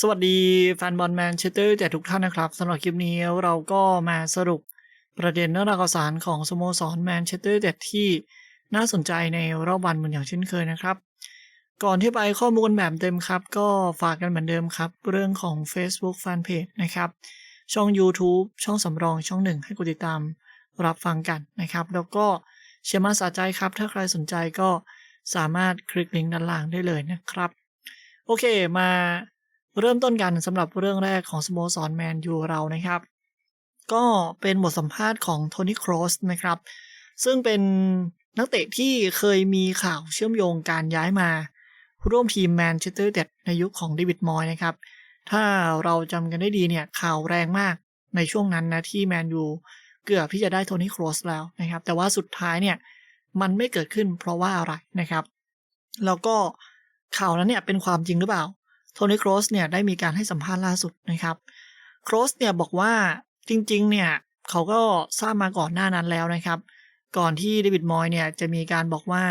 สวัสดีแฟนบอลแมนเชสเตอร์แต่ทุกท่านนะครับสำหรับคลิปนี้เราก็มาสรุปประเด็นเรื่องราวข่าวสารของสโมสรแมนเชสเตอร์แต่ที่น่าสนใจในรอบวันเหมือนอย่างเช่นเคยนะครับ ก่อนที่ไปข้อมูลแบบเต็มครับ ก็ฝากกันเหมือนเดิมครับ เรื่องของ Facebook Fanpage นะครับ ช่อง YouTube ช่องสำรองช่องหนึ่งให้กดติดตามรับฟังกันนะครับ แล้วก็เชียร์มาสาใจครับ ถ้าใครสนใจก็สามารถคลิกลิงก์ด้านล่างได้เลยนะครับ โอเคมา เริ่มต้นกันสำหรับเรื่องแรกของสโมสรแมนยูเรานะครับ ก็เป็นบทสัมภาษณ์ของโทนี่ครอสนะครับ ซึ่งเป็นนักเตะที่เคยมีข่าวเชื่อมโยงการย้ายมา ร่วมทีมแมนเชสเตอร์เด็ดในยุคของเดวิดมอยนะครับ ถ้าเราจำกันได้ดีเนี่ยข่าวแรงมากในช่วงนั้นนะที่แมนยูเกือบที่จะได้โทนี่ครอสแล้วนะครับ แต่ว่าสุดท้ายเนี่ยมันไม่เกิดขึ้นเพราะว่าอะไรนะครับ แล้วก็ข่าวนั้นเนี่ยเป็นความจริงหรือเปล่า โทนี่โครสเนี่ยได้มีการให้สัมภาษณ์ล่าสุดนะครับโครสเนี่ยบอกว่าจริง ๆ เนี่ยเขาก็ทราบมาก่อนหน้านั้นแล้วนะครับ ก่อนที่เดวิดมอยเนี่ยจะมีการบอกว่า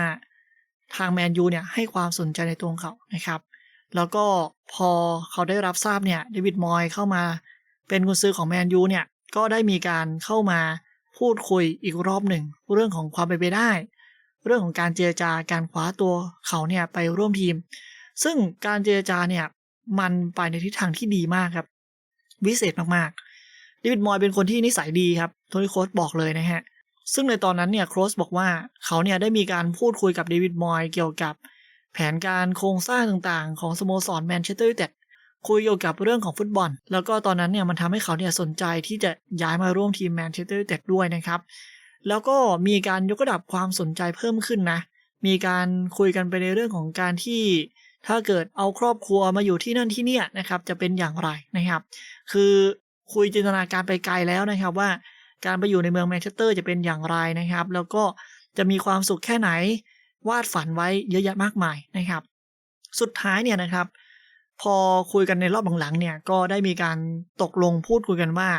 ทางแมนยูเนี่ยให้ความสนใจในตัวเขานะครับ แล้วก็พอเขาได้รับทราบเนี่ยเดวิดมอยเข้ามาเป็นกุญซือของแมนยูเนี่ยก็ได้มีการเข้ามาพูดคุยอีกรอบหนึ่ง เรื่องของความเป็นไปได้ เรื่องของการเจรจาการคว้าตัวเขาเนี่ยไปร่วมทีม ซึ่งการเจรจาเนี่ยมันไปในทิศทางที่ดีมากครับ วิเศษมากๆเดวิดมอยเป็นคนที่นิสัยดีครับโทนี่โคสบอกเลยนะฮะ ซึ่งในตอนนั้นเนี่ยโครสบอกว่าเขาเนี่ยได้มีการพูดคุยกับเดวิดมอยเกี่ยวกับ แผนการโครงสร้างต่างๆ ของสโมสรแมนเชสเตอร์ยูไนเต็ดคุยเกี่ยวกับเรื่องของฟุตบอล แล้วก็ตอนนั้นเนี่ยมันทำให้เขาเนี่ยสนใจที่จะย้ายมาร่วมทีมแมนเชสเตอร์ยูไนเต็ดด้วยนะครับ แล้วก็มีการยกระดับความสนใจเพิ่มขึ้นนะ มีการคุยกันไปในเรื่องของการที่ ถ้าเกิดเอาครอบครัวมาอยู่ที่นั่นที่เนี่ยนะครับ จะเป็นอย่างไรนะครับ คือคุยจินตนาการไปไกลแล้วนะครับว่าการไปอยู่ในเมืองแมนเชสเตอร์จะเป็นอย่างไรนะครับ แล้วก็จะมีความสุขแค่ไหน วาดฝันไว้เยอะแยะมากมายนะครับ สุดท้ายเนี่ยนะครับ พอคุยกันในรอบหลังๆเนี่ยก็ได้มีการตกลงพูดคุยกันว่า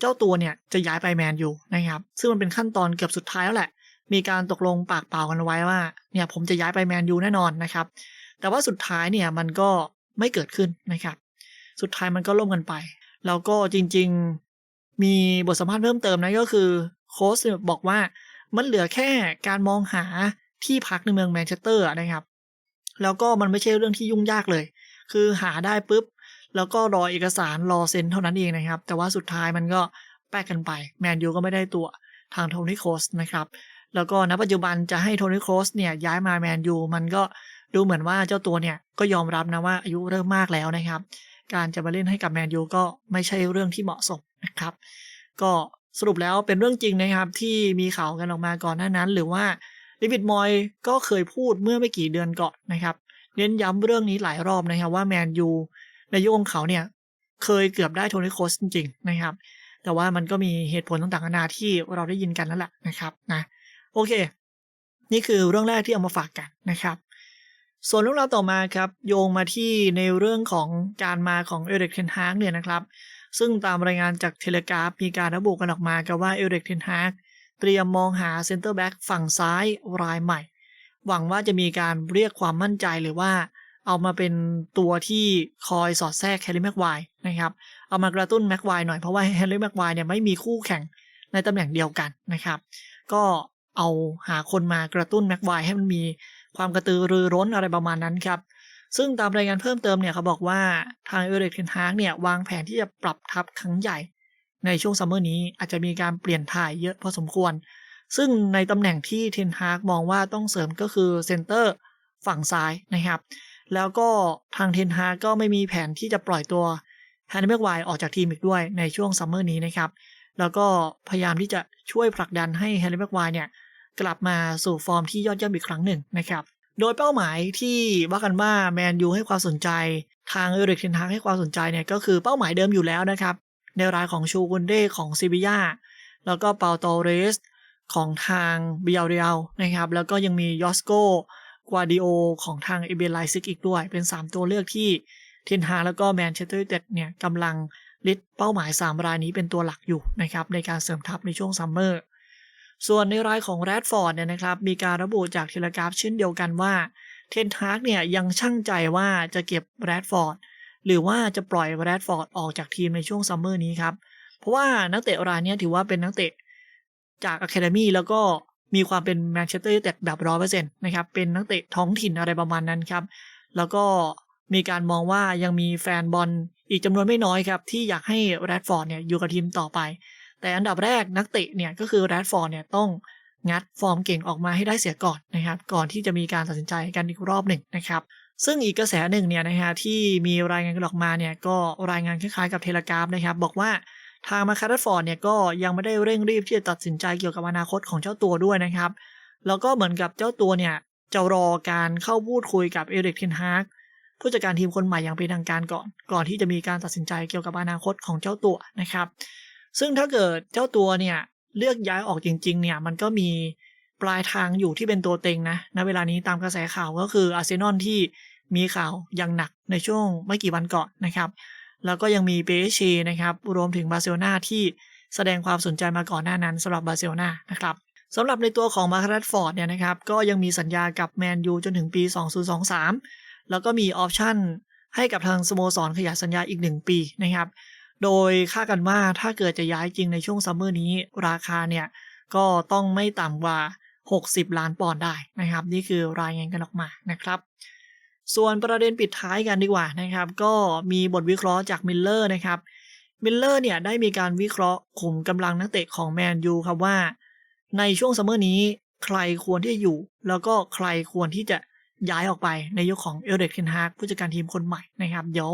เจ้าตัวเนี่ยจะย้ายไปแมนยูนะครับ ซึ่งมันเป็นขั้นตอนเกือบสุดท้ายแล้วแหละ มีการตกลงปากเปล่ากันไว้ว่าเนี่ยผมจะย้ายไปแมนยูแน่นอนนะครับ แต่ว่าสุดท้ายเนี่ยมันก็ไม่เกิดขึ้นนะครับ สุดท้ายมันก็ล่มกันไป แล้วก็จริงๆมีบทสัมภาษณ์เพิ่มเติมนะก็คือโค้ชบอกว่ามันเหลือแค่การมองหาที่พักในเมืองแมนเชสเตอร์นะครับ แล้วก็มันไม่ใช่เรื่องที่ยุ่งยากเลย คือหาได้ปุ๊บ แล้วก็รอเอกสารรอเซ็นเท่านั้นเองนะครับ แต่ว่าสุดท้ายมันก็แปกกันไป แมนยูก็ไม่ได้ตัวทางโทนี่โคสนะครับ แล้วก็ณปัจจุบันจะให้โทนี่โคสเนี่ยย้ายมาแมนยูมันก็ ดูเหมือนว่าเจ้าตัวเนี่ยก็ยอมรับนะว่าอายุเริ่มมากแล้วนะครับ การจะมาเล่นให้กับแมนยูก็ไม่ใช่เรื่องที่เหมาะสมนะครับ ก็สรุปแล้วเป็นเรื่องจริงนะครับที่มีข่าวกันออกมาก่อนหน้านั้น หรือว่าเดวิดมอยก็เคยพูดเมื่อไม่กี่เดือนก่อนนะครับเน้นย้ำเรื่องนี้หลายรอบนะครับว่าแมนยูในยุคของเขาเนี่ยเคยเกือบได้โทนี่โคสจริงๆนะครับ แต่ว่ามันก็มีเหตุผลต่างๆนานาที่เราได้ยินกันนั่นแหละนะครับนะโอเค นี่คือเรื่องแรกที่เอามาฝากกันนะครับ ส่วนเรื่องราวต่อมาครับโยงมาที่ในเรื่องของการมาของเอริกเทนฮากเนี่ยนะครับ ซึ่งตามรายงานจากเทเลกราฟมีการระบุกันออกมาครับว่าเอริกเทนฮากเตรียมมองหาเซนเตอร์แบ็กฝั่งซ้ายรายใหม่ หวังว่าจะมีการเรียกความมั่นใจหรือว่า เอามาเป็นตัวที่คอยสอดแทรกแฮร์รี่แม็กไวร์นะครับเอามากระตุ้นแม็กไวร์หน่อยเพราะว่าแฮร์รี่แม็กไวร์เนี่ยไม่มีคู่แข่งในตำแหน่งเดียวกันนะครับ ก็เอาหาคนมากระตุ้นแม็กไวร์ให้มันมี ความกระตือรือร้นอะไรประมาณนั้นครับ ซึ่งตามรายงานเพิ่มเติมเนี่ยเขาบอกว่าทางเอริกเทนฮากเนี่ยวางแผนที่จะปรับทัพครั้งใหญ่ในช่วงซัมเมอร์นี้อาจจะมีการเปลี่ยนถ่ายเยอะพอสมควร ซึ่งในตำแหน่งที่เทนฮากมองว่าต้องเสริมก็คือเซนเตอร์ฝั่งซ้ายนะครับ แล้วก็ทางเทนฮากก็ไม่มีแผนที่จะปล่อยตัวแฮนด์แม็กไวร์ออกจากทีมอีกด้วยในช่วงซัมเมอร์นี้นะครับ แล้วก็พยายามที่จะช่วยผลักดันให้แฮร์รี่แม็กไวร์เนี่ย กลับมาสู่ฟอร์มที่ยอดเยี่ยมอีกครั้งหนึ่งนะครับ โดยเป้าหมายที่ว่ากันว่าแมนยูให้ความสนใจ ทางเอริกเทนฮากให้ความสนใจเนี่ยก็คือเป้าหมายเดิมอยู่แล้วนะครับ ในรายของชูกุนเดของซิบิยาแล้วก็เปาโตเรสของทางเบียเรียลนะครับ แล้วก็ยังมียอสโกกวาดิโอของทางเอเบนไลซิกอีกด้วย เป็น 3 ตัวเลือกที่เทนฮาแล้วก็แมนเชสเตอร์ยูไนเต็ดเนี่ยกำลังลิดเป้าหมาย 3 รายนี้เป็นตัวหลักอยู่นะครับในการเสริมทัพในช่วงซัมเมอร์ ส่วนในรายของแรดฟอร์ดเนี่ยนะครับมีการระบุจากเทเลกราฟเช่นเดียวกันว่าเทนฮากเนี่ยยังช่างใจว่าจะเก็บแรดฟอร์ดหรือว่าจะปล่อยแรดฟอร์ดออกจากทีมในช่วงซัมเมอร์นี้ครับเพราะว่านักเตะรายนี้ถือว่าเป็นนักเตะจากอะคาเดมีแล้วก็มีความเป็นแมนเชสเตอร์ยูไนเต็ดแบบร้อยเปอร์เซ็นต์นะครับเป็นนักเตะท้องถิ่นอะไรประมาณนั้นครับแล้วก็มีการมองว่ายังมีแฟนบอลอีกจำนวนไม่น้อยครับที่อยากให้แรดฟอร์ดเนี่ยอยู่กับทีมต่อไป แต่อันดับแรกนักเตะเนี่ยก็คือแรดฟอร์ดเนี่ยต้องงัดฟอร์มเก่งออกมาให้ได้เสียก่อนนะครับ ก่อนที่จะมีการตัดสินใจกันอีกรอบหนึ่งนะครับ ซึ่งอีกกระแสหนึ่งเนี่ยนะฮะที่มีรายงานกันออกมาเนี่ยก็รายงานคล้ายๆกับเทเลกราฟนะครับ บอกว่าทางมาคาร์ฟอร์ดเนี่ยก็ยังไม่ได้เร่งรีบที่จะตัดสินใจเกี่ยวกับอนาคตของเจ้าตัวด้วยนะครับ แล้วก็เหมือนกับเจ้าตัวเนี่ยจะรอการเข้าพูดคุยกับเอริกเทนฮากผู้จัดการทีมคนใหม่อย่างเป็นทางการก่อน ก่อนที่จะมีการตัดสินใจเกี่ยวกับอนาคตของเจ้าตัวนะครับ ซึ่งถ้าเกิดเจ้าตัวเนี่ยเลือกย้ายออกจริง ๆ เนี่ยมันก็มีปลายทางอยู่ที่เป็นตัวเต็งนะณเวลานี้ตามกระแสข่าวก็คืออาร์เซนอลที่มีข่าวอย่างหนักในช่วงไม่กี่วันก่อนนะครับ แล้วก็ยังมีเปเชนะครับรวมถึงบาร์เซโลนาที่แสดงความสนใจมาก่อนหน้านั้นสำหรับบาร์เซโลนานะครับสำหรับในตัวของมาร์ครัตฟอร์ดเนี่ยนะครับก็ยังมีสัญญากับแมนยูจนถึงปี 2023 แล้วก็มีออปชั่นให้กับทางสโมสรขยายสัญญาอีก 1 ปีนะครับ โดยคาดกันว่าถ้าเกิดจะย้ายจริงในช่วงซัมเมอร์นี้ ราคาเนี่ยก็ต้องไม่ต่ำกว่า 60 ล้านปอนด์ได้นะครับ นี่คือรายงานกันออกมานะครับ ส่วนประเด็นปิดท้ายกันดีกว่านะครับ ก็มีบทวิเคราะห์จากมิลเลอร์นะครับมิลเลอร์เนี่ยได้มีการวิเคราะห์ขุมกำลังนักเตะของแมนยูครับว่า ในช่วงซัมเมอร์นี้ใครควรที่จะอยู่ แล้วก็ใครควรที่จะย้ายออกไปในยุคของเอลเดกเทนฮากผู้จัดการทีมคนใหม่นะครับ เดี๋ยว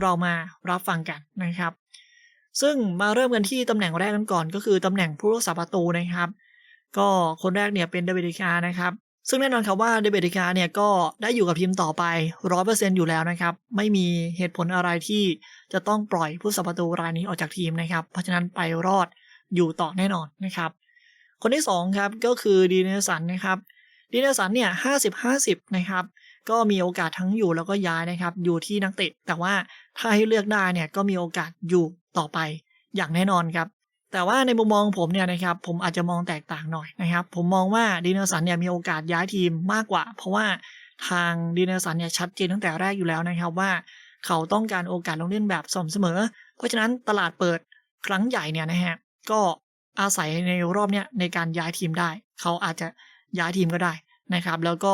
เรามารับฟังกันนะครับ ซึ่งมาเริ่มกันที่ตำแหน่งแรกกันก่อน ก็คือตำแหน่งผู้รักษาประตูนะครับ ก็คนแรกเนี่ยเป็นเดวิดิกานะครับ ซึ่งแน่นอนครับว่าเดวิดิกาเนี่ยก็ได้อยู่กับทีมต่อไปร้อยเปอร์เซ็นอยู่แล้วนะครับ ไม่มีเหตุผลอะไรที่จะต้องปล่อยผู้สัประตูรายนี้ออกจากทีมนะครับ เพราะฉะนั้นไปรอดอยู่ต่อแน่นอนนะครับ คนที่2ครับก็คือดีเนสันนะครับดีเนสันเนี่ยห้าสิบห้าสิบนะครับ ก็มีโอกาสทั้งอยู่แล้วก็ย้ายนะครับ อยู่ที่นักเตะ แต่ว่าถ้าให้เลือกได้เนี่ยก็มีโอกาสอยู่ต่อไปอย่างแน่นอนครับ แต่ว่าในมุมมองผมเนี่ยนะครับผมอาจจะมองแตกต่างหน่อยนะครับ ผมมองว่าดีเนสันเนี่ยมีโอกาสย้ายทีมมากกว่า เพราะว่าทางดีเนสันเนี่ยชัดเจนตั้งแต่แรกอยู่แล้วนะครับว่า เขาต้องการโอกาสลงเล่นแบบสม่ำเสมอ เพราะฉะนั้นตลาดเปิดครั้งใหญ่เนี่ยนะฮะก็อาศัยในรอบเนี้ยในการย้ายทีมได้ เขาอาจจะย้ายทีมก็ได้นะครับ แล้วก็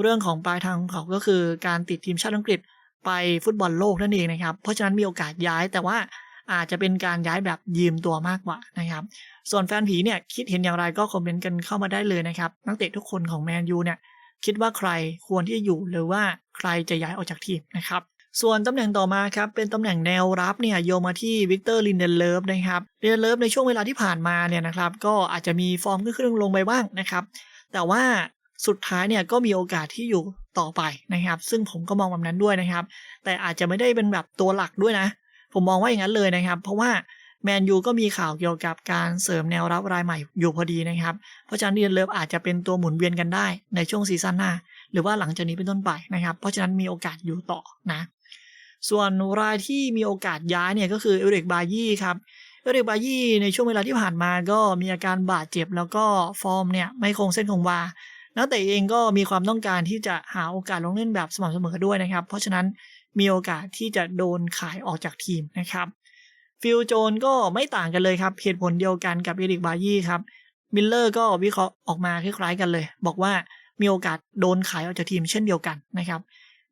เรื่องของปลายทางของเขาก็คือการติดทีมชาติอังกฤษไปฟุตบอลโลกนั่นเองนะครับ เพราะฉะนั้นมีโอกาสย้ายแต่ว่าอาจจะเป็นการย้ายแบบยืมตัวมากกว่านะครับ ส่วนแฟนผีเนี่ยคิดเห็นอย่างไรก็คอมเมนต์กันเข้ามาได้เลยนะครับ นักเตะทุกคนของแมนยูเนี่ยคิดว่าใครควรที่จะอยู่หรือว่าใครจะย้ายออกจากทีมนะครับ ส่วนตำแหน่งต่อมาครับเป็นตำแหน่งแนวรับเนี่ยโยงมาที่วิกเตอร์ลินเดนเลิฟนะครับลินเดนเลิฟในช่วงเวลาที่ผ่านมาเนี่ยนะครับก็อาจจะมีฟอร์มขึ้นขึ้นลงไปบ้างนะครับ แต่ว่า สุดท้ายเนี่ยก็มีโอกาสที่อยู่ต่อไปนะครับ ซึ่งผมก็มองแบบนั้นด้วยนะครับ แต่อาจจะไม่ได้เป็นแบบตัวหลักด้วยนะ ผมมองว่าอย่างนั้นเลยนะครับ เพราะว่าแมนยูก็มีข่าวเกี่ยวกับการเสริมแนวรับรายใหม่อยู่พอดีนะครับ เพราะฉะนั้นเดียนเลิฟอาจจะเป็นตัวหมุนเวียนกันได้ในช่วงซีซั่นหน้า หรือว่าหลังจากนี้เป็นต้นไปนะครับ เพราะฉะนั้นมีโอกาสอยู่ต่อนะ ส่วนรายที่มีโอกาสย้ายเนี่ยก็คือเอริกบายี่ครับเอริกบายี่ในช่วงเวลาที่ผ่านมาก็มีอาการบาดเจ็บแล้วก็ฟอร์มเนี่ยไม่คงเส้นคงวา นักเตะเองก็มีความต้องการที่จะหาโอกาสลงเล่นแบบสม่ำเสมอด้วยนะครับ เพราะฉะนั้นมีโอกาสที่จะโดนขายออกจากทีมนะครับฟิลโจนก็ไม่ต่างกันเลยครับเหตุผลเดียวกันกับเอริกบายี่ครับมิลเลอร์ก็วิเคราะห์ออกมาคล้ายๆกันเลย บอกว่ามีโอกาสโดนขายออกจากทีมเช่นเดียวกันนะครับ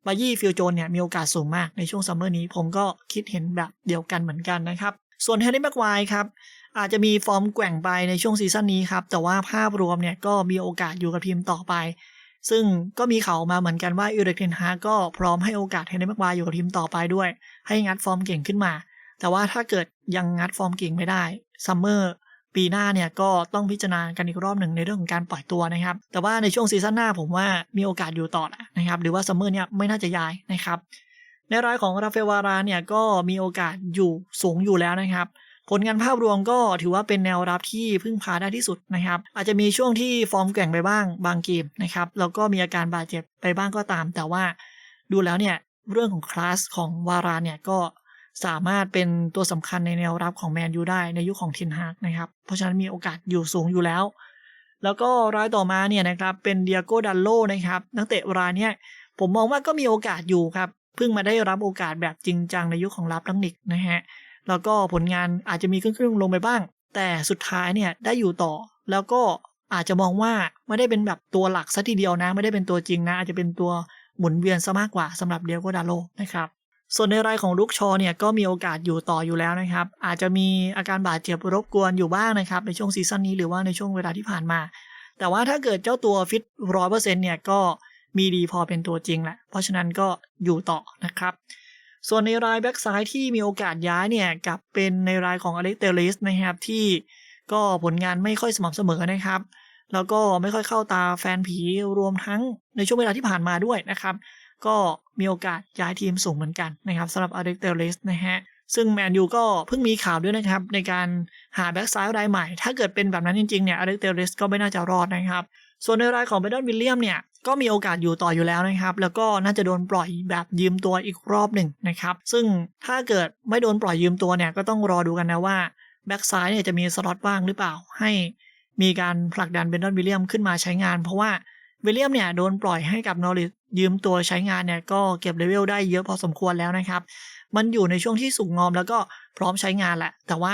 บายี่ฟิลโจนเนี่ยมีโอกาสสูงมากในช่วงซัมเมอร์นี้ ผมก็คิดเห็นแบบเดียวกันเหมือนกันนะครับ ส่วนแฮร์รี่แม็กควครับ อาจจะมีฟอร์มแกว่งไปในช่วงซีซั่นนี้ครับ แต่ว่าภาพรวมเนี่ยก็มีโอกาสอยู่กับทีมต่อไป ซึ่งก็มีเขามาเหมือนกันว่าอิเล็กเทนฮาก็พร้อมให้โอกาสแฮร์รี่แม็กควายอยู่กับทีมต่อไปด้วย ให้งัดฟอร์มเก่งขึ้นมา แต่ว่าถ้าเกิดยังงัดฟอร์มเก่งไม่ได้ซัมเมอร์ปีหน้าเนี่ยก็ต้องพิจารณากันอีกรอบหนึ่งในเรื่องของการปล่อยตัวนะครับ แต่ว่าในช่วงซีซั่นหน้าผมว่ามีโอกาสอยู่ต่อนะครับ หรือว่าซัมเมอร์เนี่ยไม่น่าจะย้ายนะครับ ในรายของราเฟลวาราเนี่ยก็มีโอกาสอยู่สูงอยู่แล้วนะครับ ผลงานภาพรวมก็ถือว่าเป็นแนวรับที่พึ่งพาได้ที่สุดนะครับ อาจจะมีช่วงที่ฟอร์มแกว่งไปบ้างบางเกมนะครับแล้วก็มีอาการบาดเจ็บไปบ้างก็ตาม แต่ว่าดูแล้วเนี่ยเรื่องของคลาสของวาราเนี่ยก็สามารถเป็นตัวสำคัญในแนวรับของแมนยูได้ในยุคของทินฮากนะครับ เพราะฉะนั้นมีโอกาสอยู่สูงอยู่แล้ว แล้วก็รายต่อมาเนี่ยนะครับเป็นเดียโกดันโลนะครับนักเตะรายเนี้ยผมมองว่าก็มีโอกาสอยู่ครับเพิ่งมาได้รับโอกาสแบบจริงจังในยุคของลาฟลังนิกนะฮะ แล้วก็ผลงานอาจจะมีขึ้นขึ้นลงไปบ้าง แต่สุดท้ายเนี่ยได้อยู่ต่อ แล้วก็อาจจะมองว่าไม่ได้เป็นแบบตัวหลักซะทีเดียวนะ ไม่ได้เป็นตัวจริงนะ อาจจะเป็นตัวหมุนเวียนซะมากกว่าสำหรับเดียโกดาโลนะครับส่วนในรายของลูกชอเนี่ยก็มีโอกาสอยู่ต่ออยู่แล้วนะครับ อาจจะมีอาการบาดเจ็บรบกวนอยู่บ้างนะครับ ในช่วงซีซั่นนี้หรือว่าในช่วงเวลาที่ผ่านมา แต่ว่าถ้าเกิดเจ้าตัวฟิตร้อยเปอร์เซ็นเนี่ยก็มีดีพอเป็นตัวจริงแหละเพราะฉะนั้นก็อยู่ต่อนะครับ ส่วนในรายแบ็กซ้ายที่มีโอกาสย้ายเนี่ยกลับเป็นในรายของอเล็กเตลิสนะครับที่ก็ผลงานไม่ค่อยสม่ำเสมอนะครับ แล้วก็ไม่ค่อยเข้าตาแฟนผีรวมทั้งในช่วงเวลาที่ผ่านมาด้วยนะครับ ก็มีโอกาสย้ายทีมสูงเหมือนกันนะครับสำหรับอเล็กเตลิสนะฮะซึ่งแมนยูก็เพิ่งมีข่าวด้วยนะครับ ในการหาแบ็กซ้ายรายใหม่ ถ้าเกิดเป็นแบบนั้นจริงๆเนี่ยอเล็กเตลิสก็ไม่น่าจะรอดนะครับ ส่วนในรายของเบดอนวิลเลียมเนี่ย ก็มีโอกาสอยู่ต่ออยู่แล้วนะครับ แล้วก็น่าจะโดนปล่อยแบบยืมตัวอีกรอบหนึ่งนะครับ ซึ่งถ้าเกิดไม่โดนปล่อยยืมตัวเนี่ยก็ต้องรอดูกันนะว่าแบ็กซ้ายเนี่ยจะมีสล็อตว่างหรือเปล่า ให้มีการผลักดันเบนดอนวิลเลียมขึ้นมาใช้งาน เพราะว่าวิลเลียมเนี่ยโดนปล่อยให้กับนอริสยืมตัวใช้งานเนี่ยก็เก็บเลเวลได้เยอะพอสมควรแล้วนะครับ มันอยู่ในช่วงที่สุกงอมแล้วก็พร้อมใช้งานแหละ แต่ว่า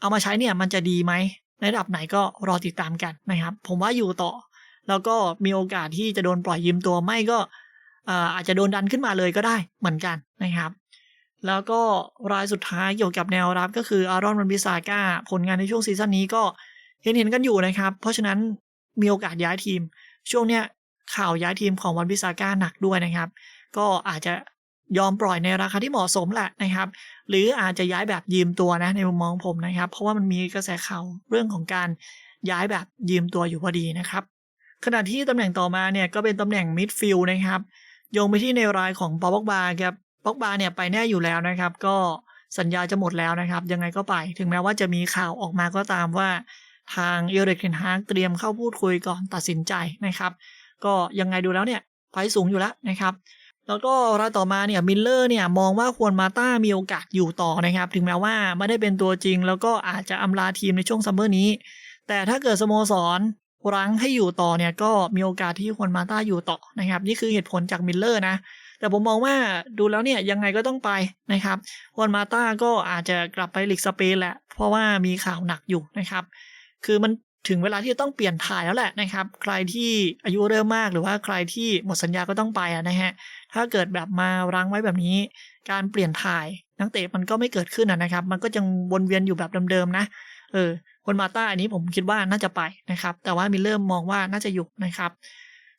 เอามาใช้เนี่ยมันจะดีไหมในระดับไหนก็รอติดตามกันนะครับ ผมว่าอยู่ต่อ แล้วก็มีโอกาสที่จะโดนปล่อยยืมตัวไม่ก็อาจจะโดนดันขึ้นมาเลยก็ได้เหมือนกันนะครับ แล้วก็รายสุดท้ายเกี่ยวกับแนวรับก็คืออารอนมันบิซาก้าผลงานในช่วงซีซั่นนี้ก็เห็นเห็นกันอยู่นะครับ เพราะฉะนั้นมีโอกาสย้ายทีม ช่วงเนี้ยข่าวย้ายทีมของวันบิซาก้าหนักด้วยนะครับ ก็อาจจะยอมปล่อยในราคาที่เหมาะสมแหละนะครับ หรืออาจจะย้ายแบบยืมตัวนะในมุมมองผมนะครับ เพราะว่ามันมีกระแสข่าวเรื่องของการย้ายแบบยืมตัวอยู่พอดีนะครับ ขณะที่ตำแหน่งต่อมาเนี่ยก็เป็นตำแหน่งมิดฟิลด์นะครับโยงไปที่ในรายของปอบ็อกบาครับบ็อกบาเนี่ยไปแน่อยู่แล้วนะครับ ก็สัญญาจะหมดแล้วนะครับ ยังไงก็ไป ถึงแม้ว่าจะมีข่าวออกมาก็ตามว่า ทางเอเรกเทนฮากเตรียมเข้าพูดคุยก่อนตัดสินใจนะครับ ก็ยังไงดูแล้วเนี่ยไปสูงอยู่แล้วนะครับแล้วก็รายต่อมาเนี่ยมิลเลอร์เนี่ยมองว่าควรมาต้ามีโอกาสอยู่ต่อนะครับ ถึงแม้ว่าไม่ได้เป็นตัวจริง แล้วก็อาจจะอำลาทีมในช่วงซัมเมอร์นี้ แต่ถ้าเกิดสโมสร รั้งให้อยู่ต่อเนี่ยก็มีโอกาสที่ควรมาต้าอยู่ต่อนะครับ นี่คือเหตุผลจากมิลเลอร์นะ แต่ผมมองว่าดูแล้วเนี่ยยังไงก็ต้องไปนะครับควรมาต้าก็อาจจะกลับไปลีกสเปนแหละ เพราะว่ามีข่าวหนักอยู่นะครับ คือมันถึงเวลาที่จะต้องเปลี่ยนถ่ายแล้วแหละนะครับ ใครที่อายุเริ่มมากหรือว่าใครที่หมดสัญญาก็ต้องไปนะฮะ ถ้าเกิดแบบมารั้งไว้แบบนี้ การเปลี่ยนถ่ายนักเตะมันก็ไม่เกิดขึ้นนะครับ มันก็ยังวนเวียนอยู่แบบเดิมๆนะ เออ คนมาต้าอันนี้ผมคิดว่าน่าจะไปนะครับ แต่ว่ามิเริ่มมองว่าน่าจะอยู่นะครับ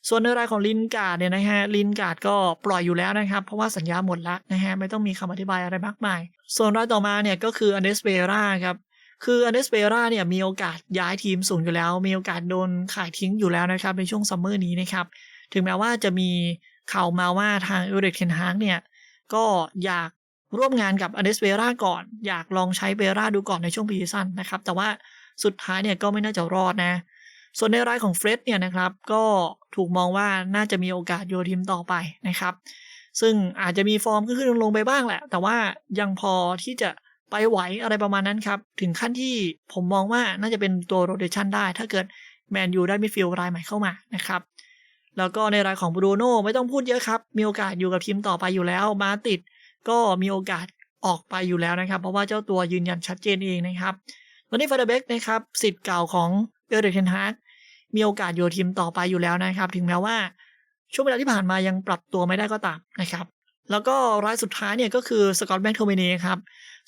ส่วนในรายของลินการ์ดเนี่ยนะฮะลินการ์ดก็ปล่อยอยู่แล้วนะครับ เพราะว่าสัญญาหมดแล้วนะฮะไม่ต้องมีคำอธิบายอะไรมากมาย ส่วนรายต่อมาเนี่ยก็คืออันเดสเปราครับคืออันเดสเปราเนี่ยมีโอกาสย้ายทีมสูงอยู่แล้ว มีโอกาสโดนขายทิ้งอยู่แล้วนะครับในช่วงซัมเมอร์นี้นะครับถึงแม้ว่าจะมีข่าวมาว่าทางเอเรกเทนฮากเนี่ยก็อยาก ร่วมงานกับอเดสเปราก่อน อยากลองใช้เปราดูก่อนในช่วงปีซันนะครับ แต่ว่าสุดท้ายเนี่ยก็ไม่น่าจะรอดนะ ส่วนในรายของเฟร็ดเนี่ยนะครับ ก็ถูกมองว่าน่าจะมีโอกาสโยทีมต่อไปนะครับ ซึ่งอาจจะมีฟอร์มขึ้นลงไปบ้างแหละ แต่ว่ายังพอที่จะไปไหวอะไรประมาณนั้นครับ ถึงขั้นที่ผมมองว่าน่าจะเป็นตัวโรเตชันได้ ถ้าเกิดแมนยูได้มิดฟิลด์รายใหม่เข้ามานะครับแล้วก็ในรายของบรูโน่ไม่ต้องพูดเยอะครับ มีโอกาสอยู่กับทีมต่อไปอยู่แล้ว มาติด ก็มีโอกาสออกไปอยู่แล้วนะครับ เพราะว่าเจ้าตัวยืนยันชัดเจนเองนะครับวันนี้ฟาเดเบกนะครับสิทธิ์เก่าของเอเดเทนฮากมีโอกาสอยู่ทีมต่อไปอยู่แล้วนะครับ ถึงแม้ว่าช่วงเวลาที่ผ่านมายังปรับตัวไม่ได้ก็ตามนะครับ แล้วก็รายสุดท้ายเนี่ยก็คือสกอตแมคโทเมเน่ครับ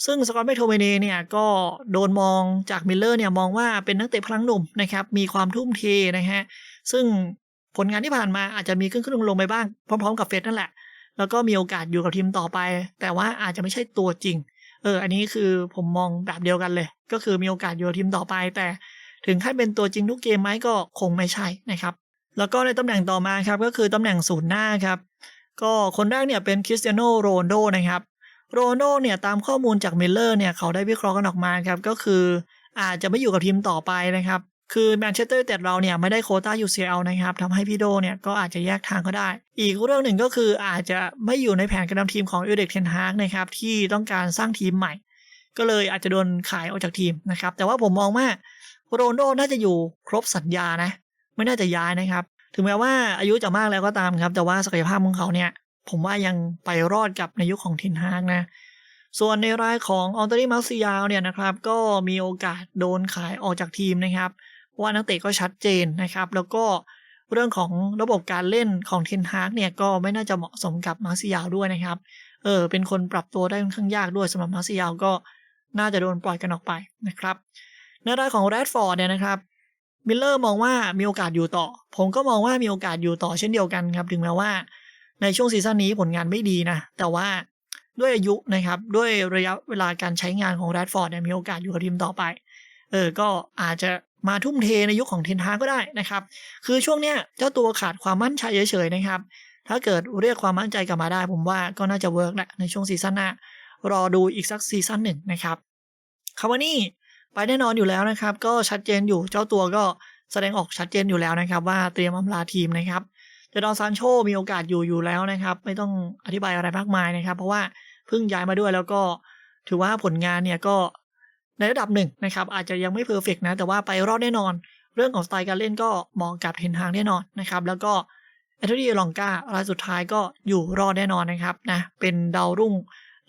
ซึ่งสกอตแมคโทเมเน่เนี่ยก็โดนมองจากมิลเลอร์เนี่ยมองว่าเป็นนักเตะพลังหนุ่มนะครับ มีความทุ่มเทนะฮะ ซึ่งผลงานที่ผ่านมาอาจจะมีขึ้นขึ้นลงลงไปบ้างพร้อม ๆ กับเฟสนั่นแหละ แล้วก็มีโอกาสอยู่กับทีมต่อไป แต่ว่าอาจจะไม่ใช่ตัวจริง เออ อันนี้คือผมมองแบบเดียวกันเลย ก็คือมีโอกาสอยู่กับทีมต่อไป แต่ถึงขั้นเป็นตัวจริงทุกเกมไหมก็คงไม่ใช่นะครับ แล้วก็ในตำแหน่งต่อมาครับก็คือตำแหน่งศูนย์หน้าครับ ก็คนแรกเนี่ยเป็นคริสเตียโนโรนโดนะครับโรนโดเนี่ยตามข้อมูลจากมิลเลอร์เนี่ยเขาได้วิเคราะห์กันออกมาครับก็คืออาจจะไม่อยู่กับทีมต่อไปนะครับ คือแมนเชสเตอร์แต่เราเนี่ยไม่ได้โคต้า UCL นะครับทำให้พี่โดเนี่ยก็อาจจะแยกทางก็ได้ อีกเรื่องหนึ่งก็คืออาจจะไม่อยู่ในแผนการนำทีมของเอเดกเทนฮากนะครับที่ต้องการสร้างทีมใหม่ ก็เลยอาจจะโดนขายออกจากทีมนะครับแต่ว่าผมมองว่าโรนโดน่าจะอยู่ครบสัญญานะ ไม่น่าจะย้ายนะครับ ถึงแม้ว่าอายุจะมากแล้วก็ตามครับ แต่ว่าศักยภาพของเขาเนี่ย ผมว่ายังไปรอดกับในยุคของเทนฮากนะส่วนในรายของออนเตอรี่มาร์ซิยาลเนี่ยนะครับ ก็มีโอกาสโดนขายออกจากทีมนะครับเว่านักเตะก็ชัดเจนนะครับ แล้วก็เรื่องของระบบการเล่นของเทนฮากเนี่ยก็ไม่น่าจะเหมาะสมกับมาร์ซิยาลด้วยนะครับ เออเป็นคนปรับตัวได้ค่อนข้างยากด้วยสำหรับมาร์ซิยาลก็น่าจะโดนปล่อยกันออกไปนะครับในรายของแรดฟอร์ดเนี่ยนะครับมิลเลอร์มองว่ามีโอกาสอยู่ต่อ ผมก็มองว่ามีโอกาสอยู่ต่อเช่นเดียวกันครับ ถึงแม้ว่า ในช่วงซีซั่นนี้ผลงานไม่ดีนะ แต่ว่าด้วยอายุนะครับ ด้วยระยะเวลาการใช้งานของแรดฟอร์ดเนี่ยมีโอกาสอยู่กับทีมต่อไป เออ ก็อาจจะ มาทุ่มเทในยุคของเทนฮากก็ได้นะครับ คือช่วงเนี้ยเจ้าตัวขาดความมั่นใจเฉยๆนะครับ ถ้าเกิดเรียกความมั่นใจกลับมาได้ ผมว่าก็น่าจะเวิร์กแหละในช่วงซีซั่นหน้ารอดูอีกสักซีซั่นหนึ่งนะครับคาวานี่ไปแน่นอนอยู่แล้วนะครับ ก็ชัดเจนอยู่เจ้าตัวก็แสดงออกชัดเจนอยู่แล้วนะครับ ว่าเตรียมอำลาทีมนะครับเจดอนซานโชมีโอกาสอยู่อยู่แล้วนะครับ ไม่ต้องอธิบายอะไรมากมายนะครับ เพราะว่าเพิ่งย้ายมาด้วยแล้วก็ถือว่าผลงานเนี่ยก็ ในระดับหนึ่งนะครับอาจจะยังไม่เพอร์เฟกนะ แต่ว่าไปรอดแน่นอน เรื่องของสไตล์การเล่นก็เหมาะกับเทนฮางแน่นอนนะครับ แล้วก็แอนโทนีลองการายสุดท้ายก็อยู่รอดแน่นอนนะครับนะเป็นดาวรุ่ง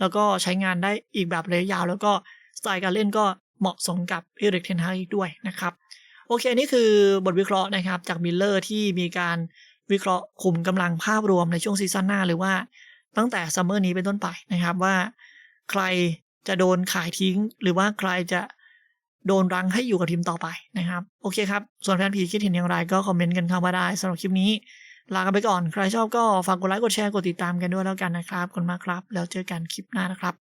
แล้วก็ใช้งานได้อีกแบบระยะยาว แล้วก็สไตล์การเล่นก็เหมาะสมกับเอริกเทนฮากอีกด้วยนะครับโอเค นี่คือบทวิเคราะห์นะครับจากมิลเลอร์ที่มีการวิเคราะห์คุมกำลังภาพรวมในช่วงซีซั่นหน้า หรือว่าตั้งแต่ซัมเมอร์นี้เป็นต้นไปนะครับว่า ใคร จะโดนขายทิ้ง หรือว่าใครจะโดนรังให้อยู่กับทีมต่อไปนะครับ โอเคครับ ส่วนแฟนพีคิดเห็นอย่างไรก็คอมเมนต์กันเข้ามาได้สำหรับคลิปนี้ ลากันไปก่อน ใครชอบก็ฝากกดไลค์กดแชร์กดติดตามกันด้วยแล้วกันนะครับขอบคุณมากครับ แล้วเจอกันคลิปหน้านะครับ